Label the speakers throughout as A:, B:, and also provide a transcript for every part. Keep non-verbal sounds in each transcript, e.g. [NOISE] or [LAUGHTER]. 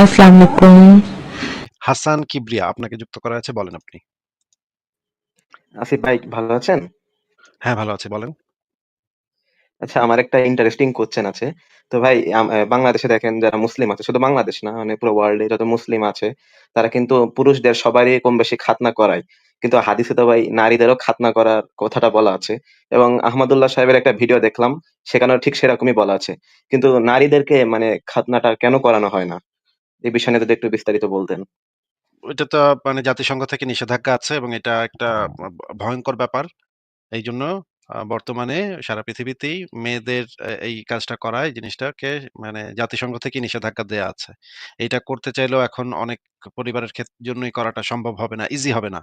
A: আসসালামু আলাইকুম।
B: হাসান কিবরিয়া আপনাকে যুক্ত করা হয়েছে বলেন আপনি।
C: আসিফ ভাই ভালো আছেন?
B: হ্যাঁ, ভালো আছি বলেন।
C: আচ্ছা আমার একটা ইন্টারেস্টিং কোয়েশ্চেন আছে। তো ভাই বাংলাদেশে দেখেন যারা মুসলিম আছে, শুধু বাংলাদেশ না মানে পুরো ওয়ার্লড যত মুসলিম আছে, তারা কিন্তু পুরুষদের সবারই কম বেশি খাতনা করায়। কিন্তু হাদিসে তো ভাই নারীদেরও খাতনা করার কথাটা বলা আছে। এবং আহমদুল্লাহ সাহেবের একটা ভিডিও দেখলাম, সেখানেও ঠিক সেরকমই বলা আছে। কিন্তু নারীদেরকে মানে খাতনাটা কেন করানো হয় না? এই বিষয় যদি একটু বিস্তারিত বলতেন।
B: ওইটা তো মানে জাতিসংঘ থেকে নিষেধাজ্ঞা আছে এবং এটা একটা ভ ভয়ংকর ব্যাপার। এইজন্য আ বর্তমানে সারা পৃথিবীতেই মেয়েদের এই কাজটা করা, এই জিনিসটাকে মানে জাতিসংঘ থেকে নিষেধাজ্ঞা দেয়া আছে। এইটা করতে চাইলেও এখন অনেক পরিবারের ক্ষেত্রে জন্যই করাটা সম্ভব হবে না, ইজি হবে না।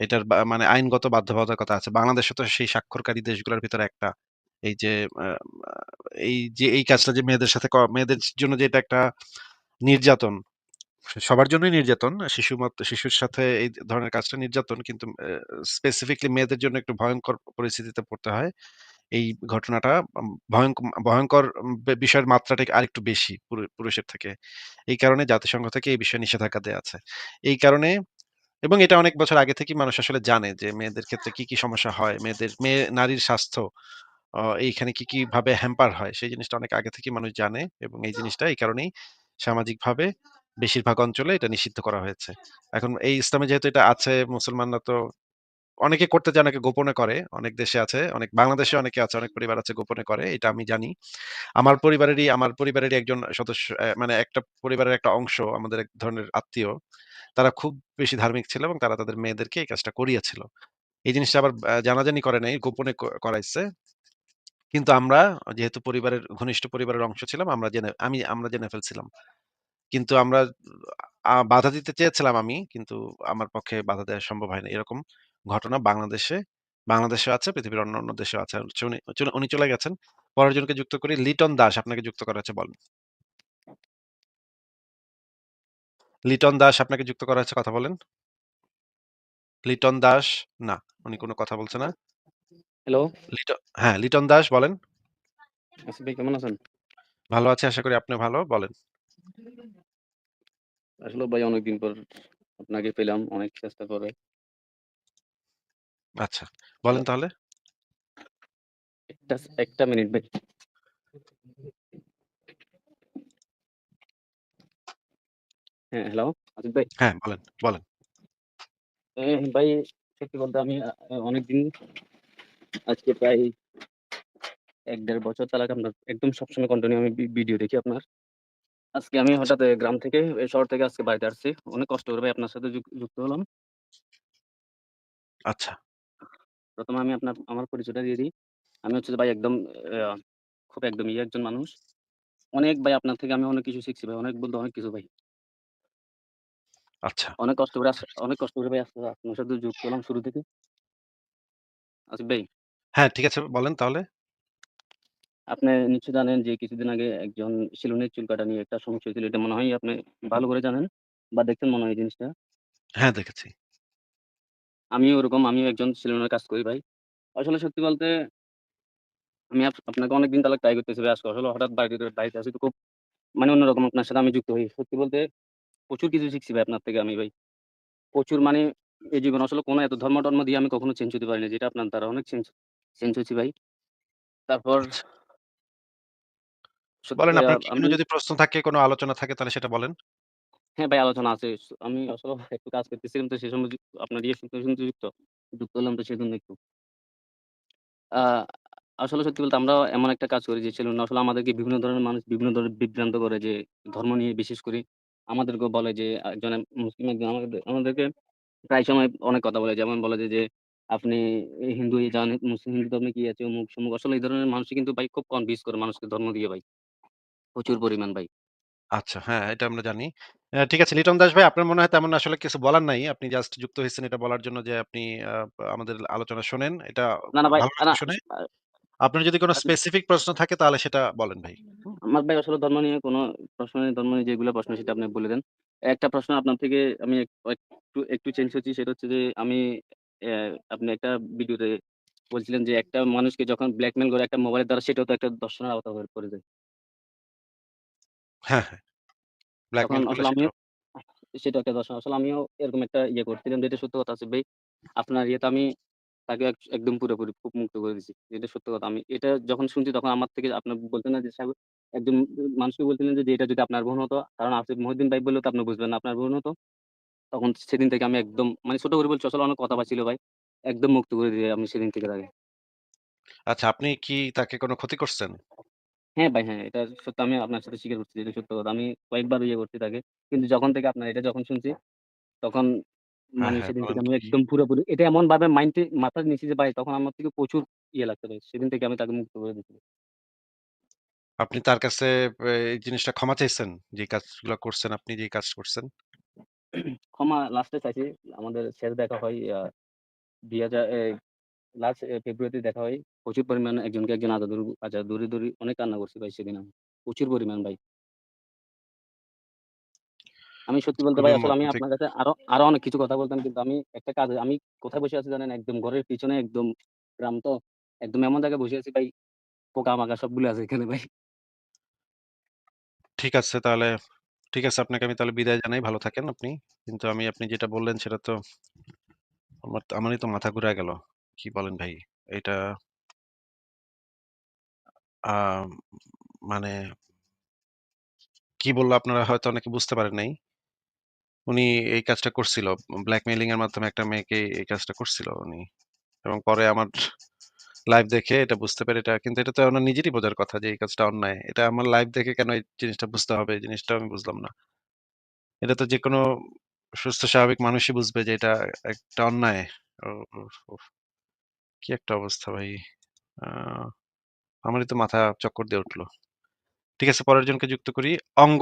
B: এটার মানে আইনগত বাধ্যবাধকতা আছে। বাংলাদেশও তো সেই স্বাক্ষরকারী দেশগুলোর ভিতরে একটা। এই যে এই যে এই কাজটা যে মেয়েদের সাথে মেয়েদের জন্য যে এটা একটা নির্যাতন সবার জন্যই নির্যাতন। শিশু শিশুর সাথে এই ধরনের কাজটা নির্যাতন। কিন্তু স্পেসিফিকলি মেয়েদের জন্য একটু ভয়ংকর পরিস্থিতিতে পড়তে হয়। এই ঘটনাটা ভয়ঙ্কর ভয়ংক ভয়ংকর বিষয়ের মাত্রাটা আরেকটু বেশি পুরুষের থেকে। এই কারণে জাতিসংঘ থেকে এই বিষয়ে নিষেধাজ্ঞা দেওয়া আছে। এই কারণে এবং এটা অনেক বছর আগে থেকেই মানুষ আসলে জানে যে মেয়েদের ক্ষেত্রে কি, কি সমস্যা হয়। মেয়েদের মেয়ে নারীর স্বাস্থ্য এইখানে কি, কি ভাবে হ্যাম্পার হয় সেই জিনিসটা অনেক আগে থেকেই মানুষ জানে এবং এই জিনিসটা এই কারণেই সামাজিকভাবে বেশিরভাগ অঞ্চলে এটা নিষিদ্ধ করা হয়েছে। এখন এই ইসলামে যেহেতু এটা আছে মুসলমানরা তো অনেকে করতে চায়, অনেকে গোপনে করে। অনেক দেশে আছে, অনেক বাংলাদেশে অনেকে আছে, অনেক পরিবার আছে গোপনে করে। এটা আমি জানি। আমার পরিবারেরই আমার পরিবারেরই একজন সদস্য মানে একটা পরিবারের একটা অংশ আমাদের এক ধরনের আত্মীয়। তারা খুব বেশি ধার্মিক ছিল এবং তারা তাদের মেয়েদেরকে এই কাজটা করিয়েছিল। এই জিনিসটা আবার জানাজানি করে নাই, গোপনে করাইছে। কিন্তু আমরা যেহেতু পরিবারের ঘনিষ্ঠ পরিবারের অংশ ছিলাম, আমরা জেনে আমি আমরা জেনে ফেলছিলাম। কিন্তু আমরা বাধা দিতে চেয়েছিলাম আমি। কিন্তু আমার পক্ষে বাধা দেওয়া সম্ভব হয়নি। এরকম ঘটনা বাংলাদেশে বাংলাদেশেও আছে, পৃথিবীর অন্যান্য দেশেও আছে। উনি উনি চলে গেছেন। পরের জনকে যুক্ত করি। লিটন দাস আপনাকে যুক্ত করা হয়েছে বলেন। লিটন দাস আপনাকে যুক্ত করা হয়েছে কথা বলেন। লিটন দাস না, উনি কোন কথা বলছে না।
D: হ্যালো।
B: হ্যাঁ, লিটন দাস বলেন।
D: ভাই কেমন আছেন?
B: ভালো আছি। আশা করি আপনিও ভালো। বলেন।
D: আসলে ভাই অনেকদিন পর আপনাকে পেলাম অনেক চেষ্টা করে।
B: আচ্ছা। বলেন তাহলে।
D: একটা একটা মিনিট ভাই। হ্যাঁ, হ্যালো আসিফ ভাই।
B: হ্যাঁ, বলেন, বলেন।
D: ভাই সত্যি বলতে আমি অনেকদিন আজকে প্রায় এক দেড় বছর আগে আপনার একদম সবসময় কন্টিনিউ আমি ভিডিও দেখি আপনার। আজকে আমি
B: আচ্ছা।
D: হঠাৎ গ্রাম থেকে শহর থেকে আজকে বাড়িতে আসছি। অনেক কষ্ট করে ভাই আপনার সাথে যুক্ত হলাম।
B: আচ্ছা।
D: ১ম এ আমি আপনার আমার পরিচয়টা দিয়ে দিই। আমি হচ্ছে ভাই একদম খুব একদম ইয়ে একজন মানুষ। অনেক ভাই আপনার থেকে আমি অনেক কিছু শিখছি ভাই। অনেক বলতে অনেক কিছু ভাই।
B: আচ্ছা।
D: অনেক কষ্ট করে
B: আচ্ছা।
D: অনেক কষ্ট করে ভাই আপনার সাথে যুক্ত হলাম শুরু থেকে। আসিফ ভাই।
B: হ্যাঁ, ঠিক আছে বলেন তাহলে।
D: আপনি নিশ্চয়ই জানেন যে কিছুদিন আগে একজন সেলুনের চুল কাটা নিয়ে একটা সমস্যা হয়েছিল। এটা মনে হয় আপনি ভালো করে জানেন বা দেখছেন মনে হয় এই জিনিসটা।
B: হ্যাঁ, দেখেছি।
D: আমিও ওরকম আমিও একজন সেলুনের কাজ করি ভাই। আসলে সত্যি বলতে আমি আপ আপনাকে অনেকদিন তাহলে ট্রাই করতেছি ভাই আজকে আসলে হঠাৎ বাড়িতে বাড়িতে আছি তো খুব মানে অন্যরকম আপনার সাথে আমি যুক্ত হই। সত্যি বলতে প্রচুর কিছু শিখছি ভাই আপনার থেকে আমি ভাই। প্রচুর মানে এই জীবনে আসলে কোনো এত ধর্ম-টর্ম দিয়ে আমি কখনো চেঞ্জ হতে পারিনি। যেটা আপনার দ্বারা অনেক চেঞ্জ চেঞ্জ হয়েছি ভাই। তারপর
B: আচ্ছা।
D: সত্যি
B: বলেন
D: ভাইয়া
B: আপনার কি
D: আমি
B: যদি প্রশ্ন থাকে, কোনো আলোচনা থাকে তাহলে সেটা বলেন।
D: হ্যাঁ ভাই আলোচনা আছে। স আমি আসলে একটু কাজ করতেছিলাম তো সেই সময় আপনার ইয়ে যুক্ত যুক্ত হলাম তো সেজন্য একটু। আ আসলে সত্যি বলতে আমরাও এমন একটা কাজ করি যে সেলুন আসলে আমাদেরকে বিভিন্ন ধরনের মানুষ বিভিন্ন ধরনের বিভ্রান্ত করে যে ধর্ম নিয়ে বিশেষ করে আমাদেরকেও বলে যে একজন মুসলিম একজন আমাদের আমাদেরকে প্রায় সময় অনেক কথা বলে। যেমন বলে যে, যে আপনি হিন্দু যান, মুসলিম হিন্দু ধর্মে কি আছে অমুক-সমুক। আসলে এই ধরনের মানুষই কিন্তু ভাই খুব কনফিউজ করে মানুষকে ধর্ম দিয়ে ভাই। প্রচুর পরিমাণ ভাই।
B: আচ্ছা, হ্যাঁ, এটা আমরা জানি। ঠিক আছে লিটন দাস ভাই আপনার মনে হয় তেমন আসলে কিছু বলার নাই। আপনি জাস্ট যুক্ত হয়েছেন এটা বলার জন্য যে আপনি আ আমাদের আলোচনা শোনেন। এটা
D: না, না ভাই
B: ভালো
D: আ না
B: শুনে।
D: আ
B: আপনার যদি কোনো স্পেসিফিক প্রশ্ন থাকে তাহলে সেটা বলেন ভাই।
D: আমার ভাই আসলে ধর্ম নিয়ে কোনো প্রশ্ন নেই। ধর্ম নিয়ে যেগুলো প্রশ্ন সেটা আপনি বলে দেন। একটা প্রশ্ন আপনার থেকে আমি এক একটু, একটু চেঞ্জ হচ্ছি সেটা হচ্ছে যে আমি অ্যা আপনি একটা ভিডিওতে বলছিলেন যে একটা মানুষকে যখন ব্ল্যাকমেইল করে একটা মোবাইলের দ্বারা সেটাও তো একটা ধর্ষণের আওতা হয়ে পড়ে যায়।
B: হ্যাঁ, হ্যাঁ। ব্ল্যাকমেইল
D: তখন
B: করলে
D: আসলে আমিও
B: সেটাও
D: সেটা একটা দর্শন। আসলে আমিও এরকম একটা ইয়ে করছিলাম যেটা সত্য কথা আসিফ ভাই। আপনার ইয়েতে আমি তাকে এক একদম পুরোপুরি খুব মুক্ত করে দিছি। এটা সত্য কথা। আমি এটা যখন শুনছি তখন আমার থেকে আপনার বলতেন না যে সাহেব একজন মানুষকে বলছিলেন যে, এটা যদি আপনার বোন হতো, কারণ আসিফ মহিউদ্দিন ভাই বললে তো আপনি বুঝবেন না আপনার বোন হতো। তখন সেদিন থেকে আমি একদম মানে ছোট করে বলছি আসলে অনেক কথা ছিল ভাই। একদম মুক্ত করে দিই আমি সেদিন থেকে তাকে।
B: আচ্ছা আপনি কি তাকে কোনো ক্ষতি করছেন?
D: হ্যাঁ ভাই হ্যাঁ, এটা সত্য আমি আপনার সাথে স্বীকার করছি এটা সত্য কথা। আমি কয়েকবার ইয়ে করছি তাকে। কিন্তু যখন থেকে আপনার এটা যখন শুনছি, তখন
B: হ্যাঁ,
D: মানে
B: হ্যাঁ
D: সেদিন
B: বলেন
D: থেকে আমি
B: কি?
D: একদম পুরোপুরি এটা এমনভাবে মাইন্ডে মাথায় নিছি যে ভাই তখন আমার থেকে প্রচুর ইয়ে লাগতো ভাই। সেদিন থেকে আমি তাকে মুক্ত করে দিছি।
B: আপনি তার কাছে এ এই জিনিসটা ক্ষমা চাইছেন? যে কাজগুলা করছেন আপনি যে কাজ করছেন? [CLEARS THROAT]
D: ক্ষমা লাস্টে চাইছি। আমাদের শেষ দেখা হয় ২০০০ এ লাস্ট ফেব্রুয়ারিতে দেখা হয়। প্রচুর পরিমাণে একজনকে একজন আদর আচ্ছা দৌড়ে, দৌড়ে অনেক কান্না করছি ভাই সেদিন আমি। প্রচুর পরিমাণ ভাই। আমি সত্যি বলতে ভাই আসলে আমি আপনার কাছে আরও, আরও অনেক কিছু কথা বলতাম কিন্তু আমি একটা কাজ আমি কোথায় বসে আছি জানেন? একদম ঘরের পিছনে একদম গ্রাম তো। একদম এমন জায়গায় বসে আছি ভাই, পোকা-মাকড় সবগুলো আছে এখানে ভাই।
B: ঠিক আছে তাহলে ঠিক আছে, আপনাকে আমি তাহলে বিদায় জানাই। ভালো থাকেন আপনি। কিন্তু আমি, আপনি যেটা বললেন সেটা তো আমার আমারই তো মাথা ঘুরায় গেল। কি বলেন ভাই? এটা মানে কি বলল আপনারা হয়তো অনেকে বুঝতে পারেন নাই। উনি এই কাজটা করছিল। ব্ল্যাকমেইলিং এর মাধ্যমে একটা মেয়েকে এই কাজটা করছিল উনি। এবং পরে আমার লাইভ দেখে এটা বুঝতে পেরে, এটা কিন্তু এটা তো ওনার নিজেরই বোঝার কথা যে এই কাজটা অন্যায়। এটা আমার লাইভ দেখে কেন এই জিনিসটা বুঝতে হবে? এই জিনিসটা আমি বুঝলাম না। এটা তো যেকোনো সুস্থ, স্বাভাবিক মানুষই বুঝবে যে এটা একটা অন্যায়। কি একটা অবস্থা ভাই। আমারই তো মাথা চক্কর দিয়ে উঠল ঠিক আছে, পরের জনকে যুক্ত করি। অঙ্গ